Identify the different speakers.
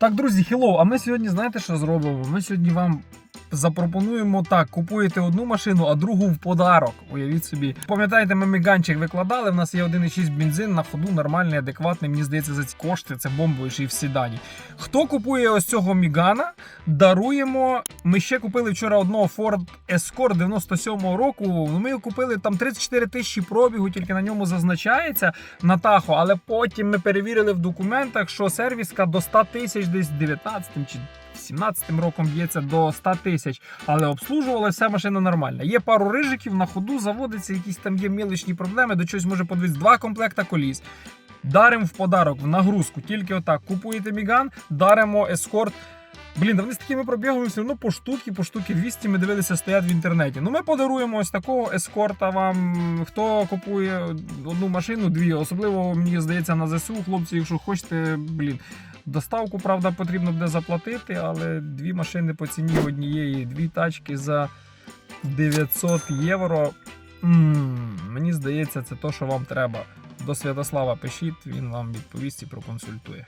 Speaker 1: Так, друзі, хіло, а ми сьогодні знаєте, що зробимо? Ми сьогодні вам запропонуємо так: купуєте одну машину, а другу в подарок. Уявіть собі. Пам'ятаєте, ми міганчик викладали. В нас є 1,6 бензин на ходу, нормальний, адекватний. Мені здається, за ці кошти це бомбовий в седані. Хто купує ось цього Мігана, даруємо. Ми ще купили вчора одного Ford Escort 97-го року. Ну, Ми його купили там 34 тисячі пробігу, тільки на ньому зазначається на Тахо. Але потім ми перевірили в документах, що сервіска до 100 тисяч десь 19 чи 17 роком б'ється до 100 тисяч, але обслужувала вся машина нормальна. Є пару рижиків на ходу, заводиться, якісь там є мілочні проблеми, до чогось може подивитися два комплекта коліс. Даримо в подарок в нагрузку. Тільки отак. Купуєте Міган, даримо ескорт. Блін, вони з такими пробігами все одно по штуки, по штуки 200 ми дивилися, стоять в інтернеті. Ну ми подаруємо ось такого ескорта вам. Хто купує одну машину, дві. Особливо мені здається на ЗСУ, хлопці, якщо хочете, блін. Доставку, правда, потрібно буде заплатити, але дві машини по ціні однієї, дві тачки за 900 євро. м мені здається, це то, що вам треба. До Святослава пишіть, він вам відповість і проконсультує.